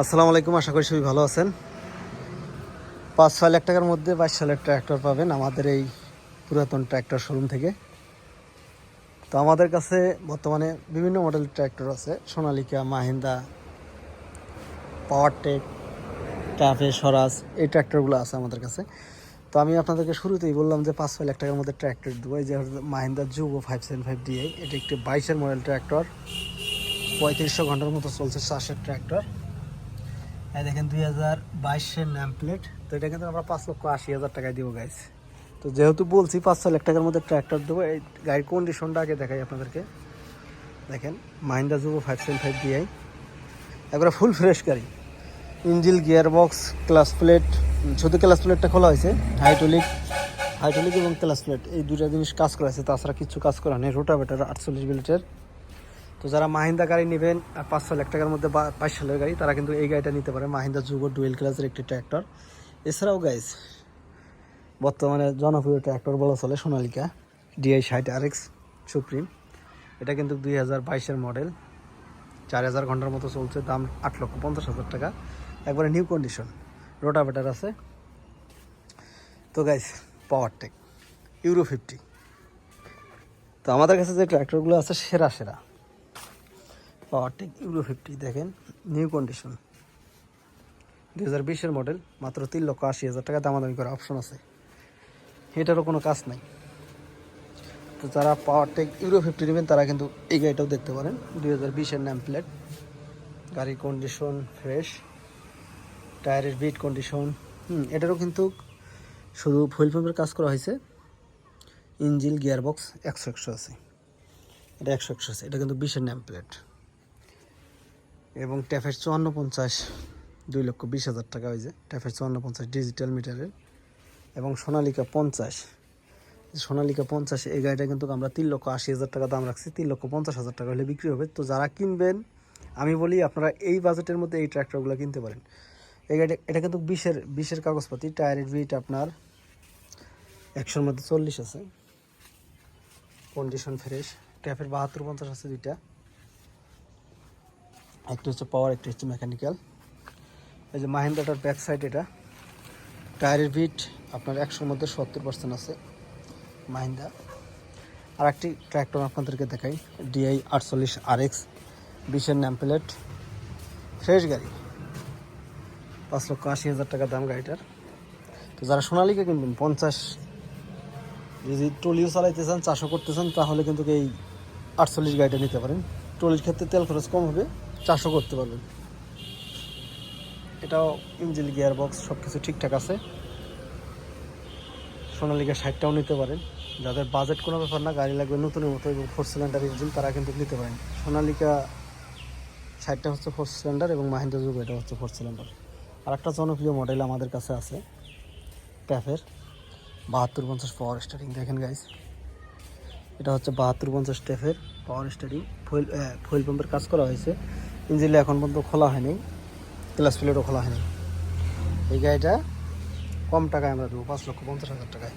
আসসালামু আলাইকুম, আশা করি সবাই ভালো আছেন। পাঁচ ছয় লাখ টাকার মধ্যে বাইশ সালের ট্র্যাক্টর পাবেন আমাদের এই পুরাতন ট্র্যাক্টর শোরুম থেকে। তো আমাদের কাছে বর্তমানে বিভিন্ন মডেলের ট্র্যাক্টর আছে। সোনালিকা মাহিন্দা পাওয়ারটেক ক্যাফে স্বরাজ এই ট্র্যাক্টরগুলো আছে আমাদের কাছে। তো আমি আপনাদেরকে শুরুতেই বললাম যে পাঁচ ছয় লাখ টাকার মধ্যে ট্র্যাক্টর দেবো। এই যে Mahindra Yuvo five seven five DI এটি একটি বাইশের মডেল ট্র্যাক্টর পঁয়ত্রিশশো ঘণ্টার মতো চলছে চাষের ট্র্যাক্টর এই দেখেন দুই হাজার বাইশের ন্যাম প্লেট তো এটা কিন্তু আমরা পাঁচ লক্ষ আশি হাজার টাকায় দিব গাইস তো যেহেতু বলছি পাঁচ ছ লাখ টাকার মধ্যে ট্র্যাক্টর দেবো, এই গাড়ির কন্ডিশনটা আগে দেখাই আপনাদেরকে। দেখেন Mahindra Yuvo five seven five DI একবারে ফুল ফ্রেশ গাড়ি। Engine gear box clutch plate শুধু ক্লাস প্লেটটা খোলা হয়েছে হাইড্রোলিক হাইড্রোলিক এবং ক্লাস প্লেট এই দুটা জিনিস কাজ করা হয়েছে তাছাড়া কিছু কাজ করা নেই। রোটাভেটার আটচল্লিশ বিলিটের তো যারা মাহিন্দা গাড়ি নেবেন পাঁচ ছ লাখ টাকার মধ্যে বাইশ সালের গাড়ি, তারা কিন্তু এই গাড়িটা নিতে পারে। মাহিন্দা যুব ডুয়েল ক্লাসের একটি ট্র্যাক্টর এছাড়াও গাইজ বর্তমানে জনপ্রিয় ট্র্যাক্টর বলা চলে সোনালিকা ডিআই ষাট আর এক্স সুপ্রিম এটা কিন্তু দুই হাজার বাইশের মডেল চার হাজার ঘণ্টার মতো চলছে, দাম আট লক্ষ পঞ্চাশ হাজার টাকা। একবারে নিউ কন্ডিশন রোটাভেটার আছে। তো গাইজ পাওয়ার টেক ইউরো ফিফটি তো আমাদের কাছে যে ট্র্যাক্টরগুলো আছে, সেরা সেরা। পাওয়ারটেক ইউরো ফিফটি, দেখেন নিউ কন্ডিশন দুই হাজার বিশের মডেল মাত্র তিন লক্ষ আশি হাজার টাকা দামাদামি করার অপশন আছে। এটারও কোনো কাজ নাই। তো যারা পাওয়ারটেক ইউরো ফিফটি নেবেন, তারা কিন্তু এই গাড়িটাও দেখতে পারেন। দুই হাজার বিশের ন্যাম প্লেট গাড়ির কন্ডিশন ফ্রেশ টায়ারের বিট কন্ডিশন হুম, এটারও কিন্তু শুধু ফুয়েল পাম্পের কাজ করা হয়েছে। ইঞ্জিল গিয়ারবক্স একশো একশো আছে। এটা একশো একশো আছে, এটা কিন্তু বিশের ন্যাম প্লেট এবং ট্যাফের চুয়ান্ন পঞ্চাশ দুই লক্ষ বিশ হাজার টাকা হয়েছে ট্যাফের চুয়ান্ন পঞ্চাশ ডিজিটাল মিটারের। এবং সোনালিকা পঞ্চাশ সোনালিকা পঞ্চাশ, এই গাড়িটা কিন্তু আমরা তিন লক্ষ আশি হাজার টাকা দাম রাখছি, তিন লক্ষ পঞ্চাশ হাজার টাকা হলে বিক্রি হবে। তো যারা কিনবেন, আমি বলি আপনারা এই বাজেটের মধ্যে এই ট্র্যাক্টরগুলো কিনতে পারেন। এই গাড়িটা, এটা কিন্তু বিশের বিশের কাগজপাতি টায়ারের বিট আপনার একশোর মধ্যে চল্লিশ আছে। কন্ডিশন ফ্রেশ ট্যাপের বাহাত্তর পঞ্চাশ আছে দুইটা। একটা হচ্ছে পাওয়ার একটা হচ্ছে মেকানিক্যাল এই যে মাহিন্দ্রাটার ব্যাক সাইড এটা। টায়ারের বিট আপনার একশোর মধ্যে সত্তর পার্সেন্ট আছে মাহিন্দ্রা। আর একটি ট্র্যাক্টর আপনাদেরকে দেখাই ডিআই আটচল্লিশ আর এক্স বিশের ন্যাম প্লেট ফ্রেশ গাড়ি। পাঁচ লক্ষ আশি হাজার টাকা দাম গাড়িটার। তো যারা সোনালিকা কিনবেন, পঞ্চাশ। যদি ট্রলিও চালাইতে চান, চাষও করতে চান, তাহলে কিন্তু এই আটচল্লিশ গাড়িটা নিতে পারেন। ট্রলির ক্ষেত্রে তেল খরচ কম হবে। চাষও করতে পারবেন। এটাও ইঞ্জিল গিয়ার বক্স সব কিছু ঠিকঠাক আছে। সোনালিকা ষাটটাও নিতে পারেন। যাদের বাজেট কোনো ব্যাপার না, গাড়ি লাগবে নতুনের মতো এবং ফোর সিলিন্ডার ইঞ্জিন তারা কিন্তু নিতে পারেন। সোনালিকা ষাটটা হচ্ছে ফোর সিলিন্ডার এবং মাহিন্দ্রা যুগ, এটা হচ্ছে ফোর সিলিন্ডার আর একটা জনপ্রিয় মডেল আমাদের কাছে আছে ট্যাফের বাহাত্তর পঞ্চাশ পাওয়ার স্টারিং দেখেন গাইস এটা হচ্ছে বাহাত্তর পঞ্চাশ ট্যাফের পাওয়ার স্টারিং ফুয়েল ফুয়েল পাম্পের কাজ করা হয়েছে। ইঞ্জিনটা এখন পর্যন্ত খোলা হয়নি। ক্লাস প্লেটও খোলা হয়নি। এই গাড়িটা কম টাকায় আমরা দেবো, পাঁচ লক্ষ পঞ্চাশ হাজার টাকায়।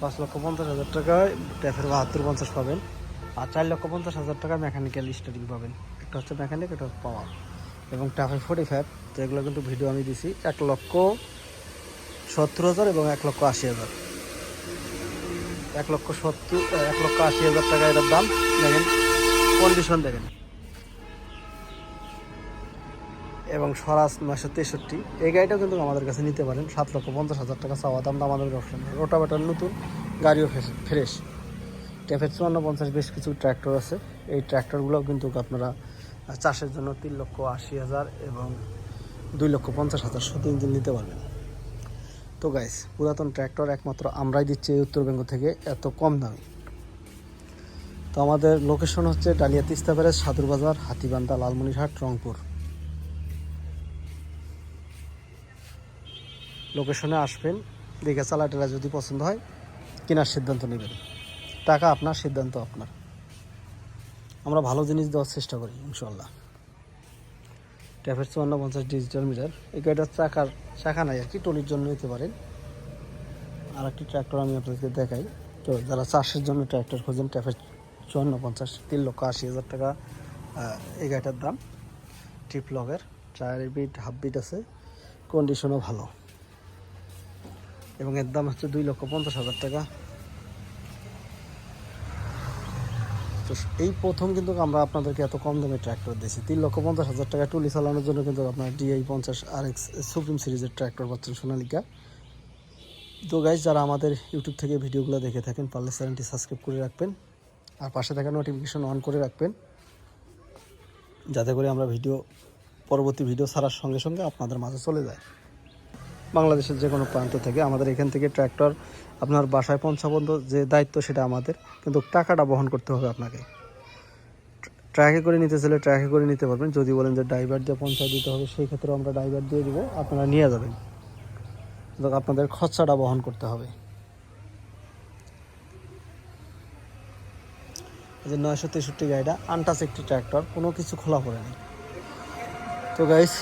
পাঁচ লক্ষ পঞ্চাশ হাজার টাকায় ট্যাফের বাহাত্তর পঞ্চাশ পাবেন। আর চার লক্ষ পঞ্চাশ হাজার টাকা মেকানিক্যাল স্টারিং পাবেন। একটা হচ্ছে মেকানিক একটা হচ্ছে পাওয়ার এবং ট্যাফের ফোর্টি ফাইভ তো এগুলো কিন্তু ভিডিও আমি দিছি, এক লক্ষ সত্তর হাজার এবং এক লক্ষ আশি হাজার। এক লক্ষ সত্তর, এক লক্ষ আশি হাজার টাকা এটার দাম। দেখেন কন্ডিশন দেখেন। এবং স্বরাজ নয়শো তেষট্টি। এই গাড়িটাও কিন্তু আমাদের কাছে নিতে পারেন। সাত লক্ষ পঞ্চাশ হাজার টাকা চাওয়া দাম আমাদের অপশন রোটাভেটার নতুন, গাড়িও ফ্রেশ ট্যাফের চুয়ান্ন পঞ্চাশ, বেশ কিছু ট্র্যাক্টর আছে। এই ট্র্যাক্টরগুলোও কিন্তু আপনারা চাষের জন্য তিন লক্ষ আশি হাজার এবং দুই লক্ষ পঞ্চাশ হাজার শত ইঞ্জিন নিতে পারবেন। তো গাইস পুরাতন ট্র্যাক্টর একমাত্র আমরাই দিচ্ছি এই উত্তরবঙ্গ থেকে, এত কম দামে। তো আমাদের লোকেশন হচ্ছে ডালিয়া তিস্তা প্যারেস সাদুরবাজার হাতিবান্ধা, লালমনিরহাট, রংপুর। লোকেশনে আসবেন, দেখে চালাটেরা যদি পছন্দ হয়, কেনার সিদ্ধান্ত নেবেন। টাকা আপনার, সিদ্ধান্ত আপনার। আমরা ভালো জিনিস দেওয়ার চেষ্টা করি ইনশাল্লাহ ট্যাফের চুয়ান্ন পঞ্চাশ ডিজিটাল মিটার এই গাড়িটার চাকার, চাকা নাই আর কি, টলির জন্য নিতে পারেন। আর একটি ট্র্যাক্টর আমি আপনাদেরকে দেখাই। তো যারা চাষের জন্য ট্র্যাক্টর খোঁজেন ট্যাফের চুয়ান্ন পঞ্চাশ তিন লক্ষ আশি হাজার টাকা এই গাড়িটার দাম। ট্রিপ লগের টায়ারের বিট হাফ বিট আছে। কন্ডিশনও ভালো। এবং এর দাম হচ্ছে দুই লক্ষ পঞ্চাশ হাজার টাকা। তো এই প্রথম কিন্তু আমরা আপনাদেরকে এত কম দামে ট্র্যাক্টর দিয়েছি। তিন লক্ষ পঞ্চাশ হাজার টাকা টুলি চালানোর জন্য কিন্তু আপনার ডিআই পঞ্চাশ আর এক্স সুপ্রিম সিরিজের ট্র্যাক্টর পাচ্ছেন সোনালিকা। তো গাইজ যারা আমাদের ইউটিউব থেকে ভিডিওগুলো দেখে থাকেন, পারলে চ্যানেলটি সাবস্ক্রাইব করে রাখবেন। আর পাশে থাকা নোটিফিকেশন অন করে রাখবেন। যাতে করে আমরা ভিডিও, পরবর্তী ভিডিও ছাড়ার সঙ্গে সঙ্গে আপনাদের মাঝে চলে যায়। বাংলাদেশের যে কোনো প্রান্ত থেকে আমাদের এখান থেকে ট্র্যাক্টর আপনার বাসায় পৌঁছাবন্ধ যে দায়িত্ব সেটা আমাদের, কিন্তু টাকাটা বহন করতে হবে আপনাকে। ট্র্যাকে করে নিতে চাইলে ট্র্যাকে করে নিতে পারবেন। যদি বলেন যে ড্রাইভার দিয়ে পৌঁছায় দিতে হবে, সেই ক্ষেত্রে আমরা ড্রাইভার দিয়ে দিব, আপনারা নিয়ে যাবেন। আপনাদের খরচাটা বহন করতে হবে। যে নয়শো তেষট্টি গাড়িটা আনটাচ একটি ট্র্যাক্টর, কোনো কিছু খোলা পড়ে নেই তো গাইস